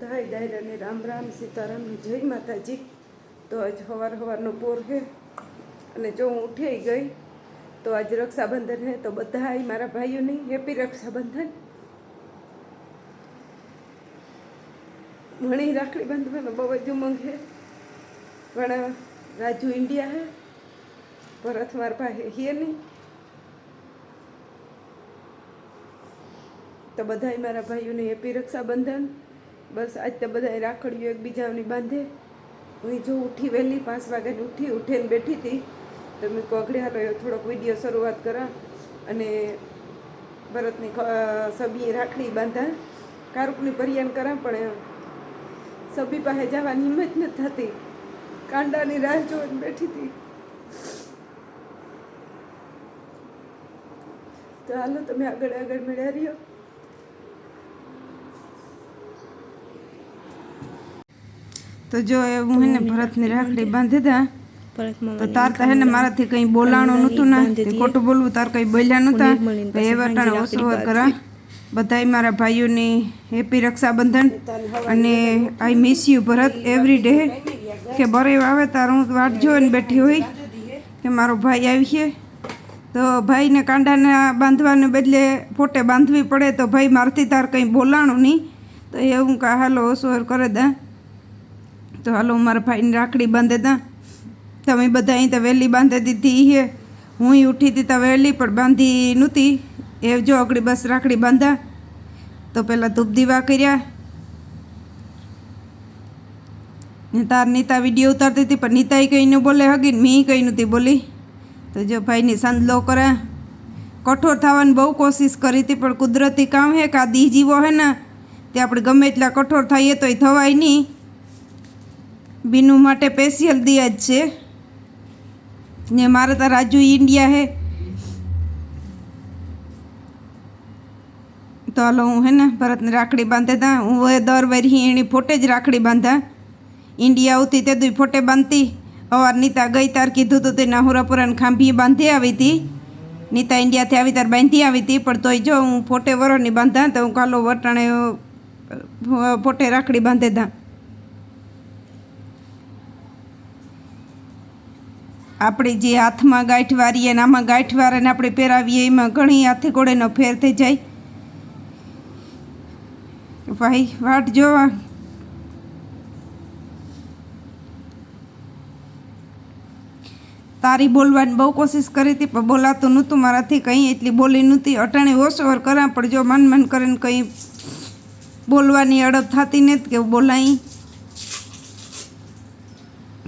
ધાય દાયરાને રામ રામ સીતારામને જય માતાજી. તો આજ સવાર સવારનો પોર છે અને જો હું ઉઠી ગઈ, તો આજ રક્ષાબંધન છે તો બધા મારા ભાઈઓની હેપી રક્ષાબંધન. ઘણી રાખડી બાંધવાનો બહુ જ ઉમંગ છે પણ રાજુ ઇન્ડિયા હે ભરત મારા ભાઈ હે નહીં. તો બધાય મારા ભાઈઓને હેપી રક્ષાબંધન. બસ આજ તો બધાય રાખડીઓ એકબીજાની બાંધે. હું જો ઉઠી વહેલી પાંચ વાગ્યાની ઉઠી, ઉઠીને બેઠી હતી. તો મેં કોગડે હાલો થોડોક વીડિયો શરૂઆત કરા. અને ભરતની સભીએ રાખડી બાંધા. કારુકની પરિયાન કરા, પણ સભી પાસે જવાની હિંમત નથી થતી. કાંડાની રાહ જોઈને બેઠી હતી. તો હાલો, તમે આગળ આગળ મળ્યા રહ્યો. તો જો એ હું એને ભરતની રાખડી બાંધી દા. તો તાર તો હે ને મારાથી કંઈ બોલાણું નહોતું ને ખોટું બોલવું તાર કંઈ બોલ્યા નહોતા. તો એ વટાણે ઓછો કરા. બધાય મારા ભાઈઓની હેપી રક્ષાબંધન અને I miss you Bharat every day કે બરે આવે તાર હું વાટ જોઈને બેઠી હોય કે મારો ભાઈ આવી છે. તો ભાઈને કાંડાના બાંધવાને બદલે ફોટે બાંધવી પડે તો ભાઈ મારથી તાર કંઈ બોલાણું નહીં. તો એવું કા હાલો ઓછો કરે દા. તો હાલો, મારા ભાઈને રાખડી બાંધે તા. તમે બધા અહીં તો વહેલી બાંધી દીધી હે હું ઉઠી હતી તો વહેલી, પણ બાંધી નહોતી. એ જો આગળ બસ રાખડી બાંધા. તો પહેલાં ધૂપ દીવા કર્યા. ને તાર નીતા વીડિયો ઉતારતી હતી, પણ નીતાએ કંઈ ન બોલે હગી મેં કંઈ નહોતી બોલી. તો જો ભાઈની સંદલો કરે. કઠોર થવાની બહુ કોશિશ કરી હતી, પણ કુદરતી કામ હે કે આ દી જીવો હે ને, તે આપણે ગમે એટલા કઠોર થઈએ તો એ થવાય નહીં. બીનુ માટે સ્પેશિયલ દિયા જ છે. ને મારે તો રાજુ ઇન્ડિયા હે. તો હાલો હું હે ને ભરતને રાખડી બાંધે તા. હું હવે દર વરી એની ફોટે જ રાખડી બાંધા. ઇન્ડિયા આવતી તે દુઈ ફોટે બાંધતી. અવાર નીતા ગઈ તાર કીધું તું તે નાહુરાપુરાને ખાંભી બાંધી આવી હતી નીતા ઇન્ડિયાથી આવી તાર બાંધી આવી હતી પણ તોય જો હું ફોટે વરોની બાંધા તો હું કાલો વટાણે ફોટે રાખડી બાંધે તા. આપણે જે હાથમાં ગાંઠ વારીએ ને આમાં ગાંઠ વારાને આપણે પહેરાવીએ, એમાં ઘણી હાથે ઘોડેનો ફેર થઈ જાય. ભાઈ, વાટ જોવા. તારી બોલવાની બહુ કોશિશ કરી હતી, પણ બોલાતું નહોતું મારાથી કંઈ, એટલી બોલી નહોતી. અટાણે ઓછોવર કરા, પણ જો મન મન કરીને કંઈ બોલવાની અડપ થતી નથી કે બોલાઈ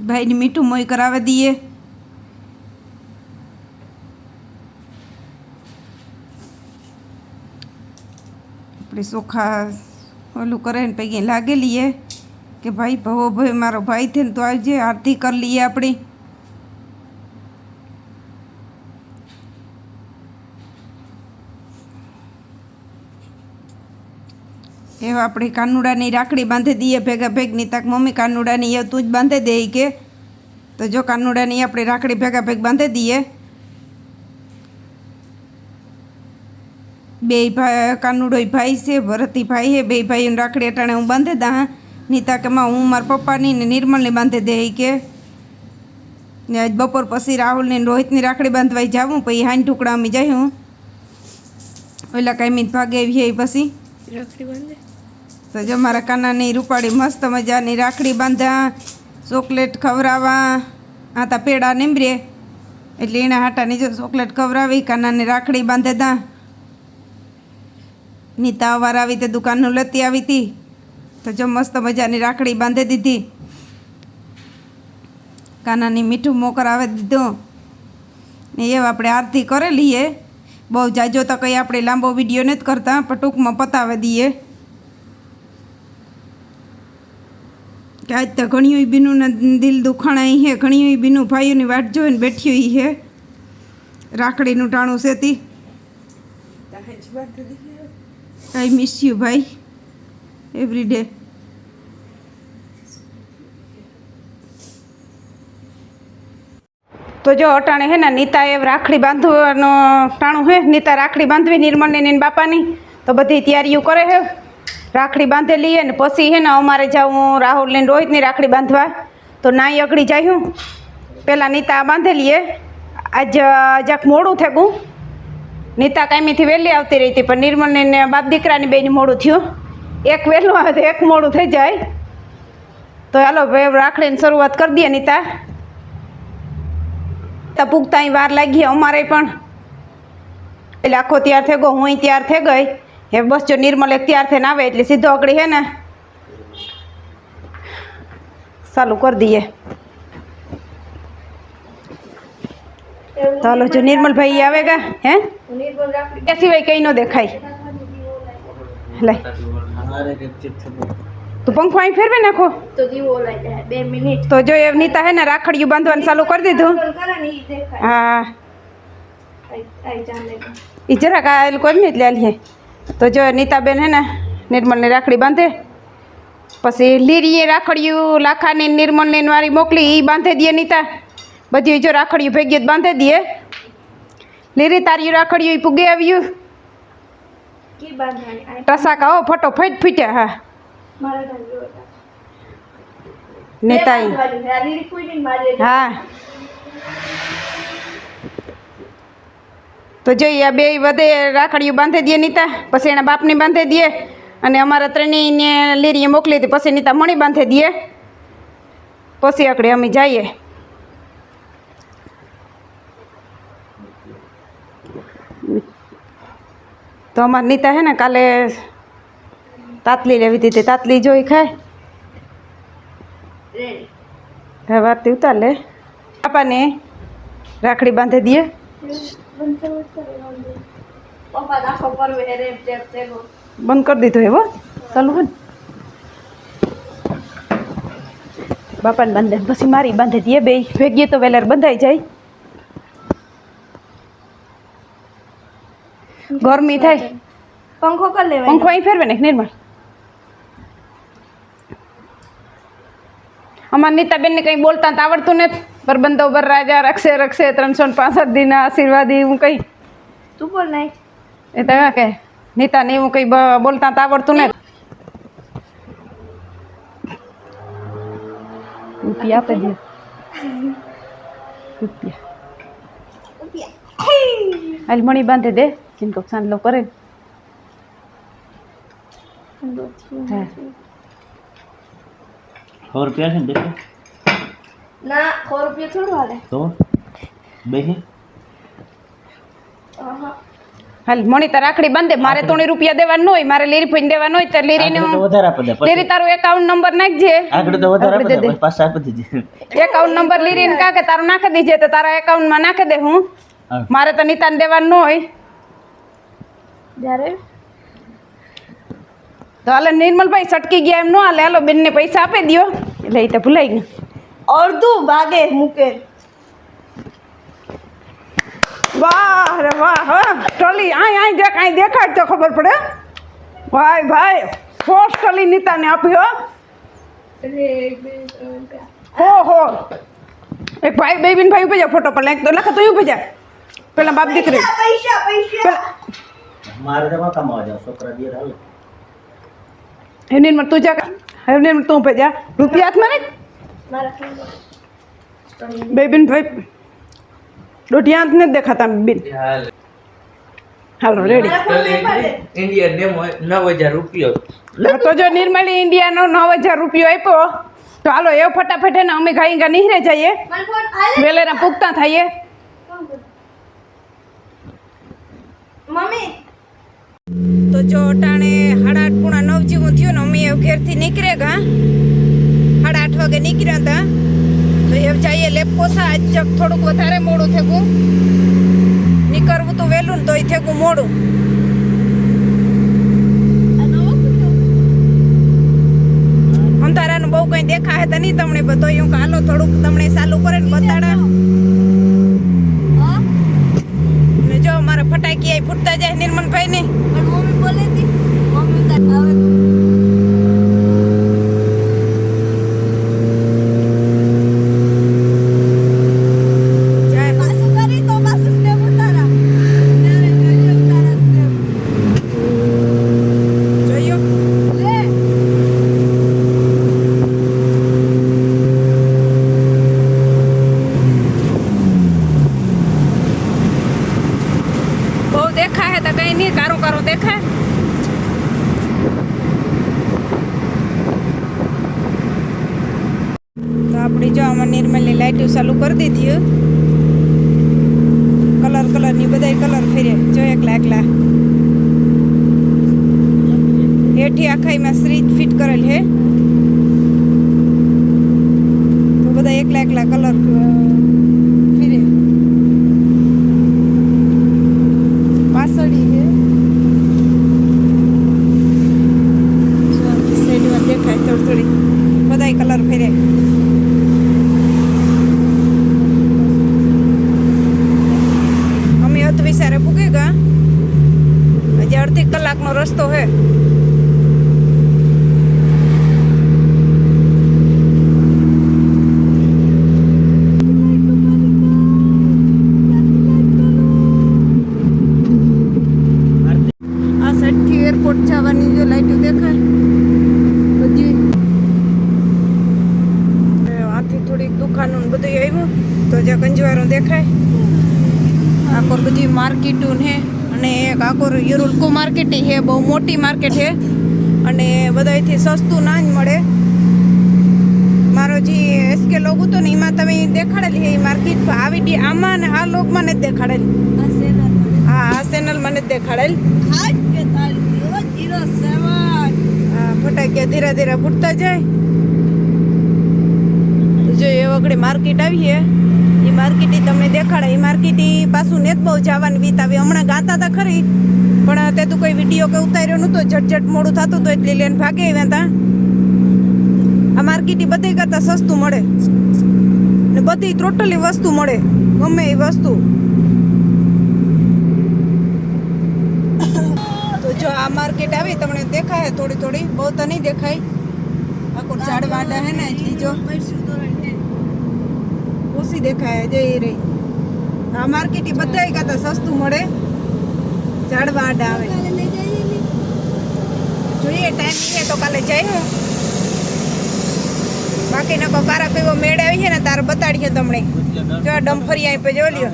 ભાઈને મીઠું મોય કરાવી દઈએ. આપણે ચોખા ઓલું કરે ને પૈકી લાગેલી લઈએ કે ભાઈ, ભવો ભાઈ મારો ભાઈ છે ને તો આવજે, આરતી કરી લઈએ આપણી. એવા આપણે કાનુડાની રાખડી બાંધી દઈએ ભેગા ભેગની, તક મમ્મી કાનુડાની એ તું જ બાંધી દે કે. તો જો કાનુડાની આપણે રાખડી ભેગા ભેગ બાંધી દઈએ. બે ભાઈ કાનુડોય ભાઈ છે ભરતી ભાઈ છે બે ભાઈઓને રાખડી અટાણે હું બાંધે દા નીતા કે માં હું મારા પપ્પાની ને નિર્મલને બાંધે દે કે. ને આજ બપોર પછી રાહુલને રોહિતની રાખડી બાંધવાઈ જાવું પછી હાન ટુકડા અમે જઈ હું. ઓલા કાંઈ ભાગે આવી પછી. રાખડી બાંધે? તો જો મારા કાનાની રૂપાળી મસ્ત મજાની રાખડી બાંધા ચોકલેટ ખવડાવવા આ તા પેડા નીમરે. એટલે એના હાટાની જો ચોકલેટ ખવડાવી કાનાની રાખડી બાંધે તા નીતા અવાર આવી તે દુકાનનું લતી આવી હતી. તો જો મસ્ત મજાની રાખડી બાંધી દીધી. કાનાની મીઠું મોકર આવે દીધું. ને એ આપણે આરતી કરેલી લઈએ. બહુ જાજો તો કંઈ આપણે લાંબો વીડિયો નથી કરતા, પણ ટૂંકમાં પતાવી દઈએ. કે આજ તો ઘણીયું બીનું દિલ દુખાણા હે ઘણીયું બીનું ભાઈઓની વાટ જોઈને બેઠ્યું હે રાખડીનું ટાણું સેતી. આઈ મિસ યુ ભાઈ એવરી ડે તો જો અટાણે હે ને નીતા એ રાખડી બાંધવાનો ટાણું હે, નીતા રાખડી બાંધવી નિર્મળની ને બાપાની. તો બધી તૈયારીઓ કરે હે. રાખડી બાંધેલી હે ને પછી હે ને અમારે જાઉં રાહુલ ને રોહિતની રાખડી બાંધવા. તો નાઈ અકડી જાયું પેલા નીતા બાંધેલી હે. આજ જાક મોડું થયું નીતા કાયમીથી વહેલી આવતી રહી હતી, પણ નિર્મલને બાપ દીકરાની બેની મોડું થયું. એક વહેલું આવે તો એક મોડું થઈ જાય. તો હાલો ભાઈ રાખડીની શરૂઆત કરી દઈએ નીતા. તો પૂગતા અહીં વાર લાગી અમારે પણ. એટલે આખો તૈયાર થઈ ગયો હું તૈયાર થઈ ગઈ. એ બસ, જો નિર્મલ એક તૈયાર થઈને આવે એટલે સીધો અકડી હે ને. ચાલુ કરી દઈએ. હાલો, જો નિર્મલભાઈ આવે ગા, હે? એ સિવાય કંઈ ન દેખાય. લે. તું પંખો અહીં ફેરવે નાખો. તો દીવો લઈ જાય બે મિનિટ. તો જો એ નીતા હે ને રાખડીયું બાંધવાનું ચાલુ કરી દીધું. હા. એ જરાક આ લોકો ને જ લે હે. તો જો નીતાબેન હે ને નિર્મલની રાખડી બાંધે. પછી લીરીએ રાખડીયું લાખાને નિર્મલની ને વારી મોકલી એ બાંધી દે નીતા. બધી જો રાખડીયું ભેગી જ બાંધી દે. લીરી તારી રાખડીયું પૂગે આવ્યું. ટસાકા હો ફટો ફટ ફીટ્યા હા. મારા નેતા ઈ. બાંધવાની આ લીલી કુઈની મારી હા. તો જોઈએ આ બે વધે રાખડીઓ બાંધી દે નીતા પછી એના બાપને બાંધી દે અને અમારા ત્રણેયને લીરીએ મોકલી હતી પછી નીતા મણી બાંધી દે. પછી આકડે અમે જઈએ. તો અમારે નીતા હે ને કાલે તાતલી લેવી હતી તાતલી જોઈ ખાય. હવે વારતી ઉતાર લે પાપાને રાખડી બાંધી દઈએ. બંધ કરી દીધો એવો ચાલુ હોય બાપાને બાંધે. પછી મારી બાંધી દઈએ બે. ભેગીએ તો વેલર બંધાઈ જાય. ગરમી થાય. પંખો કરી લેવાય પંખો અહીં ફેરવે ને નિર્મળ. અમાર નીતાબેનને કંઈ બોલતા તો આવડતું નથી. પરબંધો પર રાજા રક્ષે રક્ષે ત્રણસો ને પાસઠ દીના આશીર્વાદી હું કંઈ. તું બોલ નાખ એ તો કે કે નીતાને એવું કંઈ બોલતા તો આવડતું નથી. રૂપિયા આપી દે રૂપિયા. હાલ મણી બાંધી દે. ચિંકો સાંજલો કરે હા સો રૂપિયા છે ને દેખો ના સો રૂપિયા થોડું હાલે તો બેસે હાલ મણી તાર રાખડી બાંધે મારે ત્રણ રૂપિયા દેવાનું હોય મારે લીરી ફોઈને દેવાનો હોય તો લીરીને લીરી તારું એકાઉન્ટ નંબર નાખજે આગળ તો વધારે આપી દે. પછી આપી દીધી એકાઉન્ટ નંબર લીરીને કાકે તારું નાખી દીજે તો તારા એકાઉન્ટમાં નાખી દે હું. મારે તો નિતાન દેવાનું હોય જ્યારે? તો હાલે નિર્મલભાઈ સટકી ગયા એમ ન હાલે. હાલો બેનને પૈસા આપી દ્યો. એટલે એ તો ભૂલાઈ ગયું. અડધું ભાગે મૂકે. વાહ રે વાહ હા. ટલી આય આય દેખ આય દેખાડ તો ખબર પડે. ભાઈ ભાઈ ફોર્સ ટલી નીતાને આપ્યો. હો. હો એક ભાઈ બેબીન ભાઈ ઊભી જા ફોટો પર. એક તો લખ તો ઊભી જા. પેલા બાપ દીકરી. પૈસા પૈસા. પેલા મારે તો માં કમાવા જાવ છોકરા દિયર હાલો હેનીન તું જા હેનીન તું ઊભી જા રૂપિયા હાથમાં ને મારા ફોનમાં. બે બેન ભાઈ દોઢિયા હાથ નથી દેખાતા બેન હાલો રેડી મારા ફોનમાં પડે. ઇન્ડિયન નેમ નવ હજાર રૂપિયો તો જો નિર્મલી ઇન્ડિયાનો નવ હજાર રૂપિયો આપ્યો તો હાલો એવો ફટાફટ એને અમે ઘાઈ ઘા નીહરે જઈએ મારો ફોન હાલે વેલેના પૂગતા થઈએ મમ્મી તો જો અટાણે સાડા આઠ પૂણા નવ જેવું થયું ને અમે એવું ઘેરથી નીકળે ગા સાડા આઠ વાગે નીકળ્યા હતા. તો એ જઈએ લેપોસા આજ જક થોડુંક વધારે મોડું થયું નીકળવું તો વહેલું ને તોય થયું મોડું. અંધારાનું બહુ કંઈ દેખાય તો નહીં તમને બધો એવું કાલો હાલો થોડુંક તમને ચાલુ કરે ને બતાડા. ને જો મારા ફટાકી ફૂટતા જાય નિર્મલભાઈ ને પણ મમ્મી બોલે હતી મમ્મી તાર આવે જાય પાછું કરી તો પાછું સ્ટેપ ઉતારા ત્યારે જોઈએ ઉતારા સ્ટેપ જોયું લે થોડી જો આમાં નિર્મલની લાઇટો ચાલુ કરી દીધી કલર કલરની બધાય કલર ફેરે. જો એકલા એકલા. હેઠી આખાઈમાં શ્રીજ ફિટ કરેલ હે. તો બધા એકલા એકલા કલર ફેરે. પાસળી હે જો સાઈડમાં દેખાય થોડી થોડી બધાય કલર ફેરે અમે અત વિચારે પૂગે ગા હજી અડધી કલાકનો રસ્તો હે આ સાઈડથી એરપોર્ટ જવાની જો લાઈટો દેખાય બધી એ આથી થોડીક દુકાનો ને રસ્તો આવ્યું તો જ્યાં કંજવારો દેખાય. આકોર બધી માર્કેટું હે. અને એક આકોર યુરુલકો માર્કેટ છે બહુ મોટી માર્કેટ છે અને બધાયથી સસ્તું ના જ મળે. મારો જે એસકે લોગ હતો ને એમાં તમે દેખાડેલી હે એ માર્કેટ આવી આમાં ને આ લોગમાં નથી દેખાડેલી. આ હા આ ચેનલ મને જ દેખાડેલ. ફટાકિયા ધીરે ધીરે ફૂટતા જાય. જો એ વગડે માર્કેટ આવી છે એ માર્કેટ તમને દેખાડે. એ માર્કેટ પાછું નેત બહુ જવાની આવી. હમણાં ગાતા હતા ખરી, પણ તે તું કોઈ વીડિયો કે ઉતાર્યો નહોતો. ઝટઝટ મોડું થતું હતું એટલે લઈને ભાગે આવ્યા હતા આ માર્કેટ બધી કરતાં સસ્તું મળે. ને બધી ટોટલી વસ્તુ મળે. ગમે એ વસ્તુ. તો જો આ માર્કેટ આવી, તમને દેખાય થોડી થોડી. બહુ તો નહીં દેખાય. આખું ઝાડ હે ને જો. ઓછી દેખાય જઈ રહી. આ માર્કેટ બધાય કરતા સસ્તું મળે. જાડવા આડા આવે. જઈએ જોઈએ ટાઈમ છે તો કાલે જઈ હું બાકી નકો કારા પીવો મેળ આવી છે ને તારે બતાડીએ તમને. જો આ ડમ્ફરી અહીં પે જો લ્યો.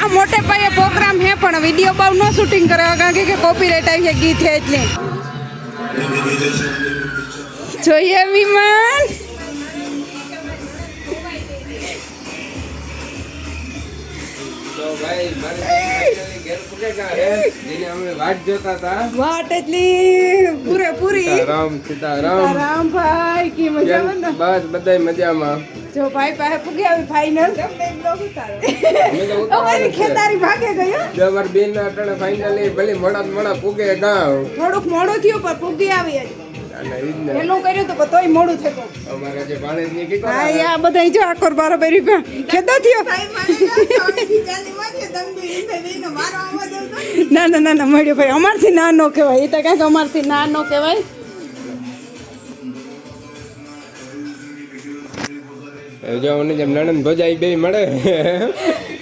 આ મોટે પાયે પ્રોગ્રામ હે પણ વીડિયો બહુ ન શૂટિંગ કરે કારણ કે કોપીરાઇટ આવી છે ગીત છે એટલે. જોઈએ વિમાન. તો ભાઈ મારે finally ઘેર પૂગેગા હે? જેને અમે વાટ જોતા હતા વાટ એટલી પૂરેપૂરી સીતારામ સીતારામ. રામભાઈ કી મજા કેમ? ને? બસ બધાય મજામાં. જો ભાઈ પાસે પૂગી આવી ફાઇનલ અમે તો ઉતાવળ અમારી ખેતારી ભાગે ગયો બેન ના અટાણે ફાઇનલી ભલે મોડા મોડા પૂગે ગાવ થોડુંક મોડું થયું પણ પૂગી આવી પેલું કર્યું તો તોય મોડું થયું. અમારા જે ભાણેજ કીકો હા એ આ બધા જો આકોર બરાબર ખેદો થયો. ના ના ના ના મળ્યો ભાઈ. અમારથી ના નો કહેવાય. એ તો કાંઈક અમારથી ના નો કહેવાય. જો મને જેમ નણંદ ભોજાઈ બે મળે.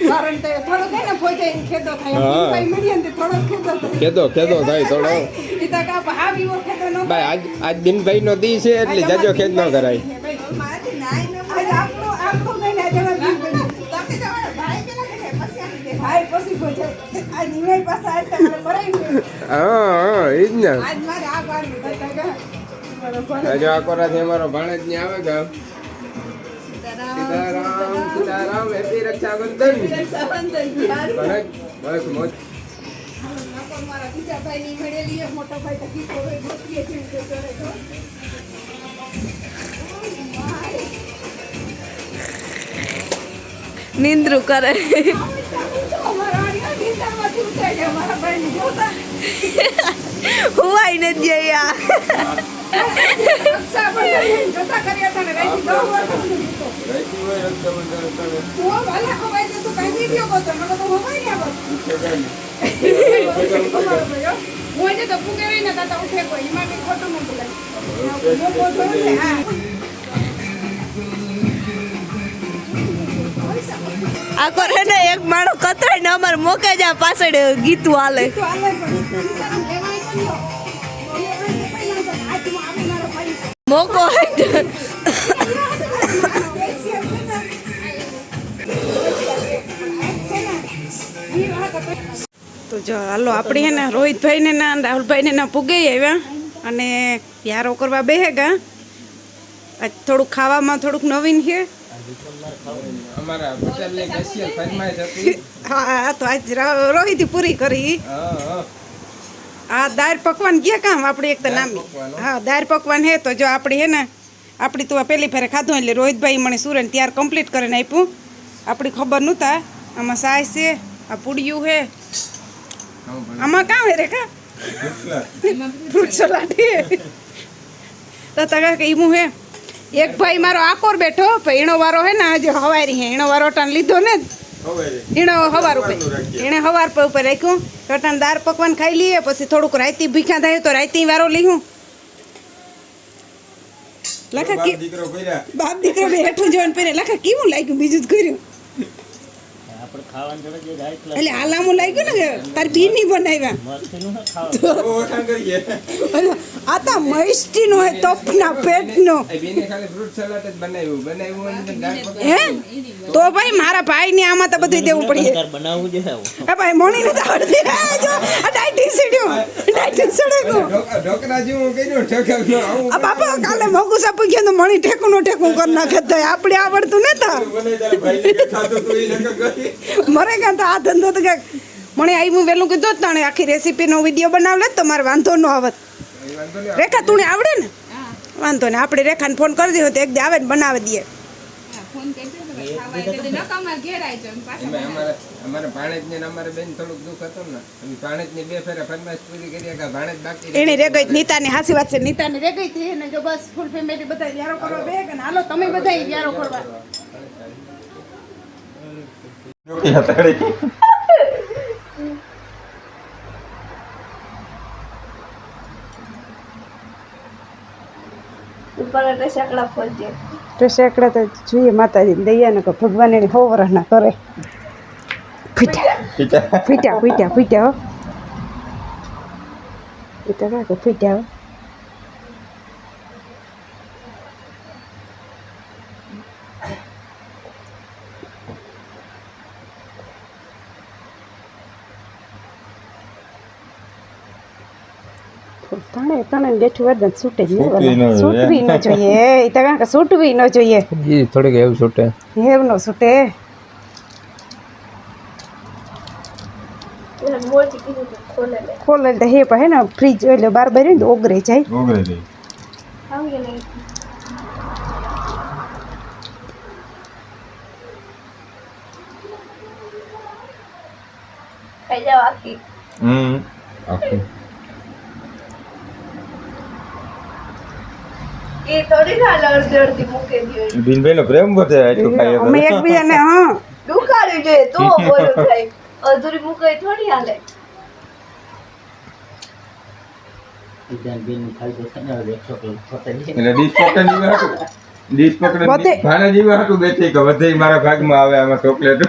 કારણ તે થોડુંક હે ને ફોજાઈને ખેદો થાય. ભાઈ મળીએ ને તે થોડોક ખેદો થાય. કેદો કેદો થાય થોડો. એ ભાઈ આજ આજ દિનભાઈ નો દી છે એટલે જાજો ખેદ ન કરાય. હા હા ઈ જ ને. આજ આ કોરાથી અમારો ભાણેજની આવે ગા સીતારામ સીતારામ હેપી રક્ષાબંધન. ભાણેજ બસ મોજ. મારા બીજા ભાઈની મળેલી એ મોટો ભાઈ તો કીધો હવે ગોતીએ છે તો કરે તો. નિંદ્રું કરે. હુવાઈ જયા રક્ષાબંધન છે તું ને મોકો એક માણસ કતરાય ને અમારે મોકે જા પાછળ ગીતું હાલે. તો હાલો આપણે હે ને રોહિતભાઈને ના રાહુલભાઈને ના પૂગે આવ્યા અને યારો કરવા બેહે ગા આજ થોડુંક ખાવામાં થોડુંક નવીન છે. હા તો આજ રોહિત પૂરી કરી. આ દાળ પકવાન ગયા કામ આપણે એક તો નામ. હા. દાળ પકવાન હે તો જો આપણી હે ને આપણી તો પહેલી ફેરે ખાધું એટલે રોહિતભાઈ મને સુરન ત્યાર કમ્પ્લીટ કરીને આપ્યું. આપણી ખબર નહોતા. આમાં સાય છે આ પૂડિયું છે. આમાં કામ હે રે કા ફ્રૂટ સલાડ તો તગા કે ઈમું હે એક ભાઈ મારો આકોર બેઠો એનો વારો હે ને આજે હવારી હે એનો વારો અટાણ લીધો ને એનો હવાર ઉપર એણે હવાર પર ઉપર રાખ્યું તો અટાણ દાળ પકવાન ખાઈ લઈએ પછી થોડુંક રાયતી ભીખા થાય તો રાયતી વારો લીધું લખા બાપ દીકરો બે હેઠું જોવાનું પહેરે લખા કેવું લાગ્યું બીજું જ કર્યું આપણે ખાવાનું જોડે જે જાય એટલે આલામું હાલામું લાગ્યું ને કે તારી બી નહીં બનાવ્યા? ને આ તો હે બનાવ્યું. બનાવ્યું હોય તોપના તો નો હે? તો ભાઈ મારા ભાઈ ને આમાં તો બધું દેવું પડે બનાવવું આવું. એ ભાઈ મોણી ને આવડતી આ જો આ ડાયટી સીડ્યું ડાયટી જેવું કર્યું ઠેકાવ્યું આ બાપા કાલે મોગું સાપુ ગયો તો મણી ઠેકું નો ઠેકું કર નાખે આપણે આવડતું ને તો. મરે કાં તો આ ધંધો તો કાંઈક મને આવ્યું વહેલું કીધું જ તાણે આખી રેસીપીનો વીડિયો બનાવ લે તો મારે વાંધો ન આવત. રેખા તું આવડે ને? વાંધો ને આપણે રેખાને ફોન કરી દીધો તો એક દે આવે ને બનાવી દઈએ. એમાં અમારે અમારે ભાણેજને ને અમારે બેન થોડુંક દુઃખ હતું ને. અને ભાણેજની બે ફેરા ફરમાઈશ પૂરી કરી કે ભાણેજ બાકી રહી એને રે ગઈ નીતાની હાસી વાત છે. નીતાની રે ગઈ હતી બસ ફૂલ ફેમિલી બધા યારો કરવા બે કે હાલો તમે બધા યારો કરવા. એટલે શકડા ફોજે તો સેકડા તો જોઈએ માતાજી દયાને કે ભગવાન એની હો વરસ ના કરે ફીટ્યા ફીટ્યા ફીટ્યા ફીટ્યા હો કે ફીટ્યા હો. તણે તણે બેઠું વર્ધન છૂટે જ નહીં છૂટવી ન જોઈએ. એ તો કારણ કે છૂટવી ન જોઈએ. એ થોડીક એવું છૂટે. હેવ ન છૂટે. તો ખોલે તો હે પણ હે ને ફ્રીજ એટલે બાર બાર ને તો ઓગરે જાય. આવી નહીં? ખાઈ જાવ આખી. એ થોડી ના મૂકી દો પ્રેમ વધે આટલું ખાઈએ અમે એકબીજાને હા. દુખાડી જોઈએ તો બોલો થાય. અધૂરી મૂકે થોડી હાલે. ને એટલે હતું. ભાણા જીવા હતું કે વધે મારા ભાગમાં આવે આમાં ચોકલેટ.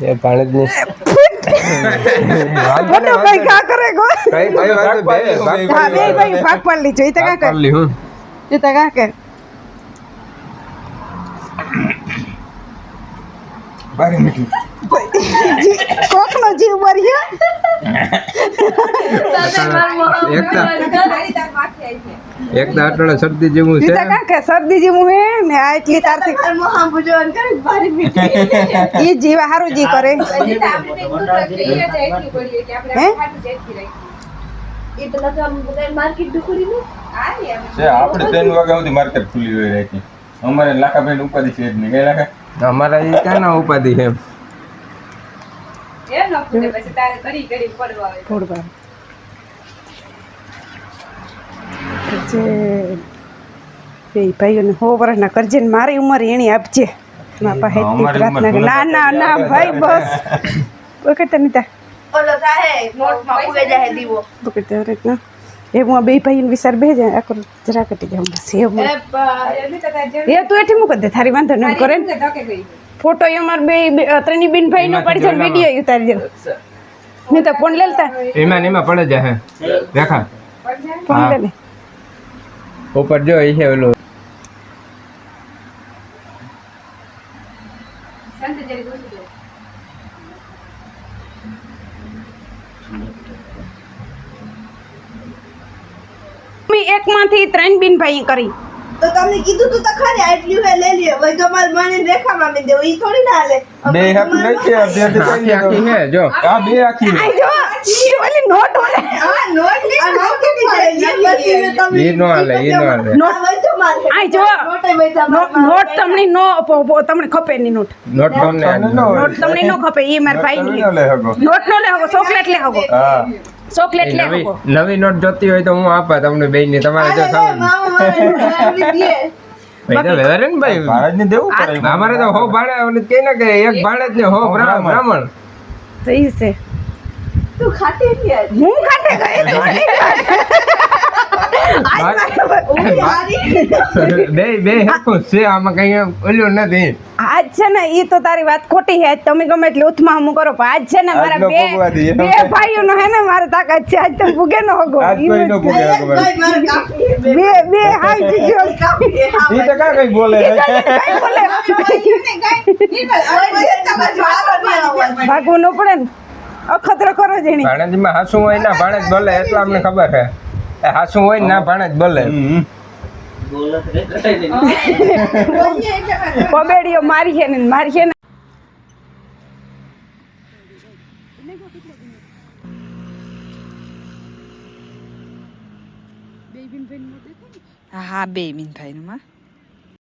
એ ભાણેજની ભાગ ભાઈ કા કરે ગો. ભાઈ ભાગ ભાઈ ભાગ પાડી જોઈ તો કા કરે તો કા કરે બારી મીઠું કોકનો જીવ મર્યો એક એકતા અટણે શરદી જેવું છે તો કા કે શરદી જેવું હે ને આ એટલી તારથી મોહા અન કરે ભારી મીઠી ઈ જીવા હારું જી કરે હે એ પેલા તો આમ બધા માર્કેટ ઢુકડી ને છે આપણે ત્રણ વાગ્યા સુધી માર્કેટ ખુલ્લી હોય રાખી. અમારે લાખાભાઈ ઉપાધિ છે જ નહીં કઈ લાખા? અમારા એ ક્યાં ના ઉપાધિ છે થોડું જે બે ભાઈઓને હો વર્ષના કરજે ને મારી ઉંમર એની આપજે. ના ના ના ભાઈ બસ. વખત નીતા ઓલો થાય નોટમાં પૂગે જાય દીવો. વખત રીતના એ હું આ બે ભાઈ વિચાર બે જાય આખો જરા કટી બસ એ એ તું એઠી મૂક દે થારી વાંધો ન. કરે ફોટો એ અમાર બે ત્રણેય બેન ભાઈ નો પડી જાય વીડિયો ઉતારી દે. નહીં તો ફોન લેલતા એમાં એમાં પડે જાય ફોન લે. ઉપર જો એ છે ઓલું એક ત્રણ બિન ભાઈ કરી. તો તમને કીધું તું તો ખરે આટલી હે લઈ લ્યો. ભાઈ માર મને રેખામાં મેં દેવું ઈ થોડી ના હાલે. બે હક નથી આ બે આખી આખી હે જો. આ બે આખી છે. જો ઈ ઓલી નોટ ઓલે હા નોટની નોટ કેટલી જાય પછી મેં તમને ઈ નો હાલે ઈ નો હાલે. નોટ વઈ તો માર. આ જો. નોટે તમને નો તમને ખપે ની નોટ. નોટ તમને નો નોટ તમને નો ખપે ઈ માર ભાઈ તમે ની. નોટ નો લે હગો ચોકલેટ લે હગો. હા. ચોકલેટ લે નવી નવી નોટ જોતી હોય તો હું આપા તમને બેન ને તમારે જો ખાવાનું અમારે તો હો ભાડે કે ને કે એક ભાડે જ ને હો બ્રા- બ્રાહ્મણ. તો ઈ છે. તું ખાતી ગયા હું ખાતે ગઈ? બે બે હરખું છે આમાં કઈ ઓલું નથી. આજ છે ને ઈ તો તારી વાત ખોટી છે તમે ગમે એટલે ઉથમાં હું કરો પણ આજ છે ને મારા બે બે ભાઈઓ નો હે ને મારે તાકાત છે આજ તમે ભૂગે નો હગો. બે બે હાઈ જીજો હા ઈ તો કાં કઈ બોલે ભાગવું ન પડે ને. અખતરો કરો જેની. ભાણેજમાં હાસું હોય ના ભાણેજ બોલે એટલું અમને ખબર છે. એ હાસું હોય ને ના જ બોલે. પબેડીઓ મારી છે ને મારી છે ને. હા બે બિન ભાઈ માં